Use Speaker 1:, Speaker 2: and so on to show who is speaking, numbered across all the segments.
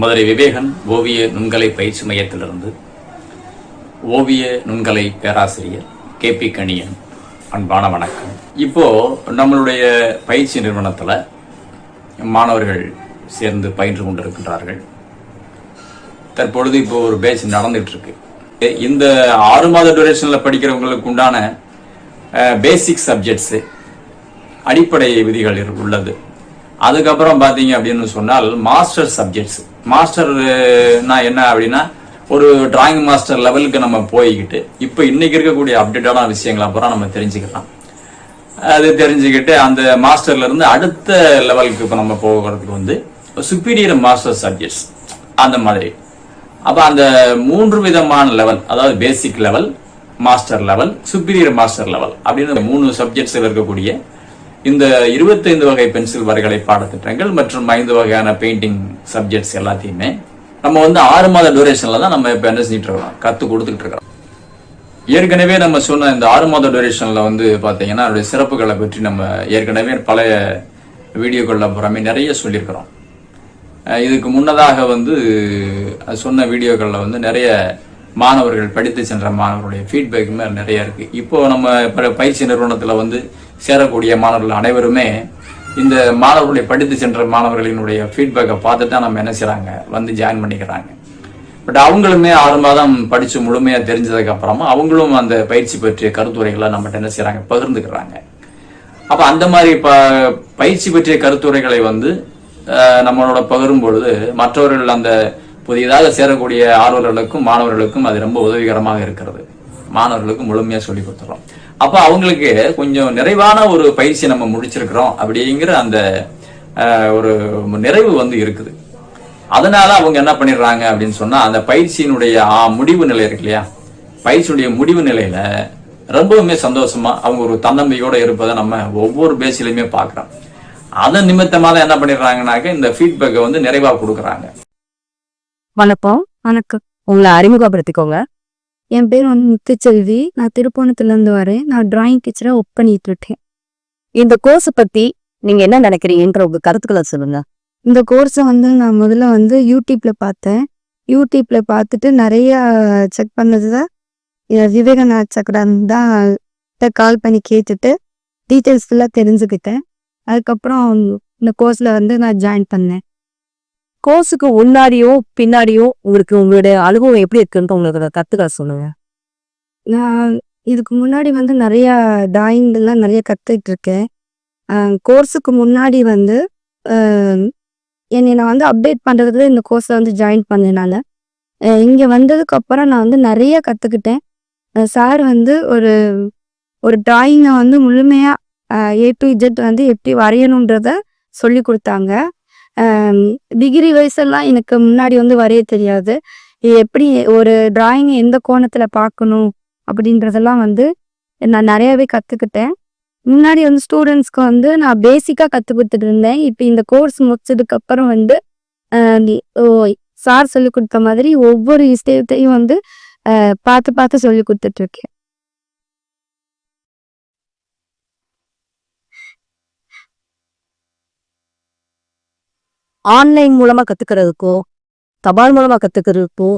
Speaker 1: மதுரை விவேகன் ஓவிய நுண்கலை பயிற்சி மையத்திலிருந்து ஓவிய நுண்கலை பேராசிரியர் கே பி கணியன். அன்பான வணக்கம். இப்போ நம்மளுடைய பயிற்சி நிறுவனத்தில் மாணவர்கள் சேர்ந்து பயின்று கொண்டிருக்கின்றார்கள். தற்பொழுது இப்போ ஒரு பேட்ச் நடந்துட்டு இருக்கு இந்த ஆறு மாத டூரேஷனில் படிக்கிறவங்களுக்கு உண்டான பேசிக் சப்ஜெக்ட்ஸு அடிப்படை விதிகள் உள்ளது. அதுக்கப்புறம் பார்த்தீங்க அப்படின்னு சொன்னால் மாஸ்டர் சப்ஜெக்ட்ஸ் மாஸ்டர் நான் என்ன அப்படின்னா ஒரு டிராயிங் மாஸ்டர் லெவலுக்கு நம்ம போய்கிட்டு இப்போ இன்னைக்கு இருக்கக்கூடிய அப்டேட்டான விஷயங்களை அப்புறம் நம்ம தெரிஞ்சுக்கலாம். அது தெரிஞ்சுக்கிட்டு அந்த மாஸ்டர்ல இருந்து அடுத்த லெவலுக்கு இப்போ நம்ம போகிறதுக்கு வந்து சுப்பீரியர் மாஸ்டர் சப்ஜெக்ட்ஸ் அந்த மாதிரி. அப்போ அந்த மூன்று விதமான லெவல் அதாவது basic level master level superior master level அப்படின்னு மூணு சப்ஜெக்ட்ஸில் இருக்கக்கூடிய இந்த இருபத்தைந்து வகை பென்சில் வரைகலை பாடத்திட்டங்கள் மற்றும் ஐந்து வகையான பெயிண்டிங் சப்ஜெக்ட்ஸ் எல்லாத்தையுமே நம்ம வந்து ஆறு மாத டூரேஷன்ல தான் நம்ம இப்போ என்ன செஞ்சுட்டு இருக்கோம்? கற்றுக் கொடுத்துக்கிட்டு இருக்கிறோம் ஏற்கனவே நம்ம சொன்ன இந்த ஆறு மாத டூரேஷன்ல வந்து பார்த்தீங்கன்னா அதோடைய சிறப்புகளை பற்றி நம்ம ஏற்கனவே பழைய வீடியோக்களில் புறமே நிறைய சொல்லியிருக்கிறோம். இதுக்கு முன்னதாக வந்து அது சொன்ன வீடியோக்களில் வந்து நிறைய மாணவர்கள் படித்து சென்ற மாணவர்களுடைய ஃபீட்பேக்குமே நிறைய இருக்கு. இப்போ நம்ம பயிற்சி நிறுவனத்தில் வந்து சேரக்கூடிய மாணவர்கள் அனைவருமே இந்த மாணவர்களை படித்து சென்ற மாணவர்களினுடைய ஃபீட்பேக்கை பார்த்து தான் நம்ம என்ன செய்கிறாங்க வந்து ஜாயின் பண்ணிக்கிறாங்க. பட் அவங்களுமே ஆறு மாதம் முழுமையாக முழுமையா தெரிஞ்சதுக்கு அப்புறமா அவங்களும் அந்த பயிற்சி பற்றிய கருத்துரைகளை நம்மகிட்ட என்ன செய்கிறாங்க பகிர்ந்துக்கிறாங்க. அப்போ அந்த மாதிரி ப பயிற்சி பற்றிய கருத்துரைகளை வந்து நம்மளோட பகிரும் பொழுது மற்றவர்கள் அந்த புதியதாக சேரக்கூடிய ஆர்வலர்களுக்கும் மாணவர்களுக்கும் அது ரொம்ப உதவிகரமாக இருக்கிறது. மாணவர்களுக்கு முழுமையாக சொல்லி கொடுத்துறோம். அப்போ அவங்களுக்கு கொஞ்சம் நிறைவான ஒரு பயிற்சி நம்ம முடிச்சிருக்கிறோம் அப்படிங்கிற அந்த ஒரு நிறைவு வந்து இருக்குது. அதனால அவங்க என்ன பண்ணிடுறாங்க அப்படின்னு சொன்னா அந்த பயிற்சியினுடைய முடிவு நிலை இருக்கு இல்லையா? பயிற்சியுடைய முடிவு நிலையில ரொம்பவுமே சந்தோஷமா அவங்க ஒரு தன்னம்பிக்கையோட இருப்பதை நம்ம ஒவ்வொரு பேச்சிலையுமே பார்க்குறோம். அதன் நிமித்தமாக தான் என்ன பண்ணிடுறாங்கனாக்க இந்த ஃபீட்பேக்கை வந்து நிறைவாக கொடுக்குறாங்க.
Speaker 2: வணக்கம்
Speaker 3: வணக்கம்.
Speaker 2: உங்களை அறிமுகப்படுத்திக்கோங்க.
Speaker 3: என் பேர் வந்து முத்துச்செல்வி. நான் திருப்போணத்துல இருந்து வரேன். நான் டிராயிங் டீச்சரா ஒர்க் பண்ணிட்டு இருக்கேன்.
Speaker 2: இந்த கோர்ஸ் பத்தி நீங்க என்ன நினைக்கிறீங்கன்ற உங்க கருத்துக்களை சொல்லுங்க.
Speaker 3: இந்த கோர்ஸை வந்து நான் முதல்ல வந்து யூடியூப்ல பார்த்தேன். யூடியூப்ல பார்த்துட்டு நிறைய செக் பண்ணது தான் விவேகநாத் சக்கரம் தான் கால் பண்ணி கேட்டுட்டு டீட்டெயில்ஸ் ஃபுல்லாக தெரிஞ்சுக்கிட்டேன். அதுக்கப்புறம் இந்த கோர்ஸில் வந்து நான் ஜாயின் பண்ணேன்.
Speaker 2: கோர்ஸுக்கு முன்னாடியோ பின்னாடியோ உங்களுக்கு உங்களுடைய அனுபவம் எப்படி இருக்குன்னு உங்களுக்கு கத்துக்க சொல்லுங்க.
Speaker 3: நான் இதுக்கு முன்னாடி வந்து நிறையா டிராயிங்லாம் நிறைய கற்றுக்கிட்டு இருக்கேன் கோர்ஸுக்கு முன்னாடி வந்து என்னை நான் வந்து அப்டேட் பண்ணுறதுல இந்த கோர்ஸில் வந்து ஜாயின் பண்ணதுனால இங்கே வந்ததுக்கு அப்புறம் நான் வந்து நிறைய கற்றுக்கிட்டேன் சார் வந்து ஒரு ஒரு டிராயிங்கை வந்து முழுமையாக ஏ டு இஜெட் வந்து எப்படி வரையணுன்றத சொல்லி கொடுத்தாங்க. டிகிரி வயசெல்லாம் எனக்கு முன்னாடி வந்து வரைய தெரியாது. எப்படி ஒரு டிராயிங் எந்த கோணத்தில் பார்க்கணும் அப்படின்றதெல்லாம் வந்து நான் நிறையவே கற்றுக்கிட்டேன் முன்னாடி வந்து ஸ்டூடெண்ட்ஸ்க்கு வந்து நான் பேசிக்காக கற்றுக் கொடுத்துட்டு இருந்தேன். இப்போ இந்த கோர்ஸ் முடிச்சதுக்கு அப்புறம் வந்து ஓ சார் சொல்லிக் கொடுத்த மாதிரி ஒவ்வொரு விஷயத்தையும் வந்து பார்த்து பார்த்து சொல்லி கொடுத்துட்ருக்கேன்
Speaker 2: ஆன்லைன் மூலமா கத்துக்கிறதுக்கோ தபால் மூலமா கத்துக்கிறதுக்கோ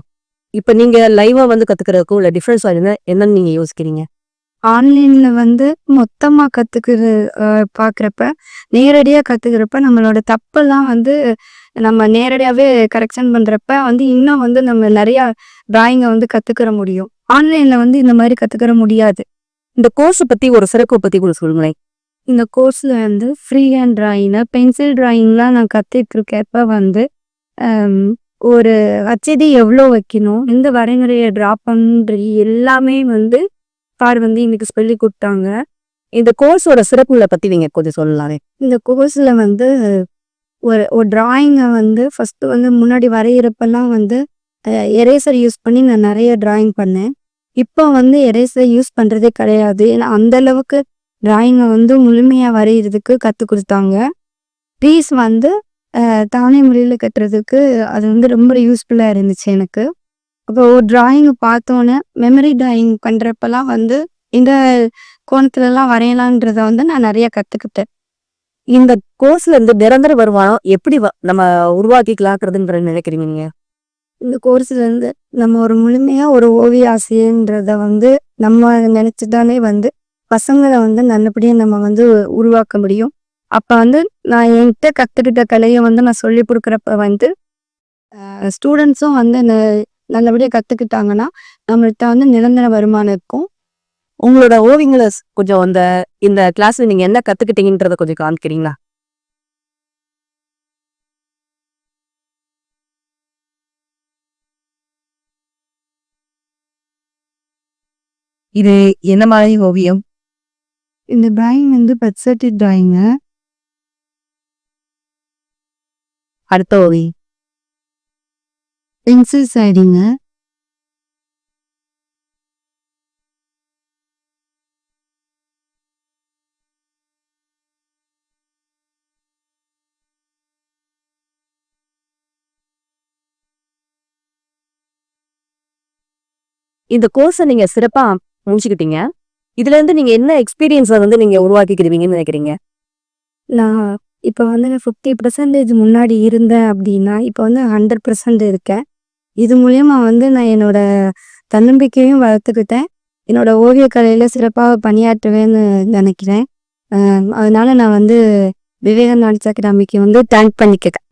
Speaker 2: இப்ப நீங்க லைவா வந்து கத்துக்கிறதுக்கோ இல்ல டிஃபரன்ஸ் என்ன என்னன்னு நீங்க யோசிக்கிறீங்க?
Speaker 3: ஆன்லைன்ல வந்து மொத்தமா கத்துக்கிற பாக்குறப்ப நேரடியா கத்துக்கிறப்ப நம்மளோட தப்பெல்லாம் வந்து நம்ம நேரடியாவே கரெக்ஷன் பண்றப்ப வந்து இன்னும் வந்து நம்ம நிறைய டிராயிங்கை வந்து கத்துக்கிற முடியும். ஆன்லைன்ல வந்து இந்த மாதிரி கத்துக்கிற முடியாது.
Speaker 2: இந்த கோர்ஸ் பத்தி ஒரு சிறப்பு பத்தி கூட சொல்லுங்களேன்.
Speaker 3: இந்த கோர்ஸில் வந்து ஃப்ரீ ஹேண்ட் ட்ராயிங்கு பென்சில் ட்ராயிங்லாம் நான் கத்துட்டு வந்து ஒரு அச்சதி எவ்வளோ வைக்கணும் எந்த வரைமுறையை ட்ரா பண்ணுறது எல்லாமே வந்து சார் வந்து இன்னைக்கு சொல்லி கொடுத்தாங்க.
Speaker 2: இந்த கோர்ஸோட சிறப்புகளை பற்றி நீங்கள் கொஞ்சம் சொல்லலாமே.
Speaker 3: இந்த கோர்ஸில் வந்து ஒரு ஒரு ட்ராயிங்கை வந்து ஃபஸ்ட்டு வந்து முன்னாடி வரைகிறப்பெல்லாம் வந்து எரேசர் யூஸ் பண்ணி நான் நிறைய ட்ராயிங் பண்ணேன். இப்போ வந்து எரேசர் யூஸ் பண்ணுறதே கிடையாது. ஏன்னா அந்தளவுக்கு டிராயிங்கை வந்து முழுமையாக வரைகிறதுக்கு கற்றுக் கொடுத்தாங்க. ட்ரீஸ் வந்து தானே முறையில் கட்டுறதுக்கு அது வந்து ரொம்ப யூஸ்ஃபுல்லாக இருந்துச்சு எனக்கு. அப்போ ஒரு டிராயிங்கை பார்த்தோன்னே மெமரி டிராயிங் பண்ணுறப்பெல்லாம் வந்து இந்த கோணத்துலலாம் வரையலான்றத வந்து நான் நிறைய கற்றுக்கிட்டேன்
Speaker 2: இந்த கோர்ஸ்ல இருந்து நிரந்தர வருமானம் எப்படி வ- நம்ம உருவாக்கிக்கலாக்குறதுன்ற நினைக்கிறீங்க
Speaker 3: இந்த கோர்ஸ்ல இருந்து நம்ம ஒரு முழுமையா ஒரு ஓவிய ஆசிரியன்றத வந்து நம்ம நினைச்சுட்டாலே வந்து பசங்களை வந்து நல்லபடியா நம்ம வந்து உருவாக்க முடியும். அப்ப வந்து நான் என்கிட்ட கத்துக்கிட்ட கலையை வந்து நான் சொல்லி கொடுக்குறப்ப வந்து ஸ்டூடெண்ட்ஸும் வந்து ந- நல்லபடியா கத்துக்கிட்டாங்கன்னா நம்மள்ட்ட வந்து நிரந்தர வருமானம் இருக்கும்.
Speaker 2: உங்களோட ஓவியங்களை கொஞ்சம் அந்த இந்த கிளாஸ்ல நீங்க என்ன கத்துக்கிட்டீங்கன்றத கொஞ்சம் காமிக்கிறீங்களா? இது என்ன மாதிரி ஓவியம்?
Speaker 3: இந்த டிராயிங் வந்து பெட்செட்டி டிராயிங்கு
Speaker 2: அடுத்த ஓவியம்
Speaker 3: பென்சில் சைடிங்கு
Speaker 2: இந்த கோர்ஸை நீங்க சிறப்பா முடிச்சுக்கிட்டீங்க. இதுல இருந்து நீங்க என்ன எக்ஸ்பீரியன்ஸை வந்து நீங்க உருவாக்கிக்கிறீங்கன்னு நினைக்கிறீங்க?
Speaker 3: நான் இப்போ வந்து நான் ஃபிஃப்டி பர்சன்டேஜ் முன்னாடி இருந்தேன் அப்படின்னா இப்போ வந்து ஹண்ட்ரட் பர்சன்ட் இருக்கேன். இது மூலயமா வந்து நான் என்னோட தன்னம்பிக்கையும் வளர்த்துக்கிட்டேன். என்னோட ஓவியக்கலையில் சிறப்பாக பணியாற்றுவேன்னு நினைக்கிறேன். அதனால நான் வந்து விவேகானந்த் அகாடமிக்கு வந்து தேங்க் பண்ணிக்கிறேன்.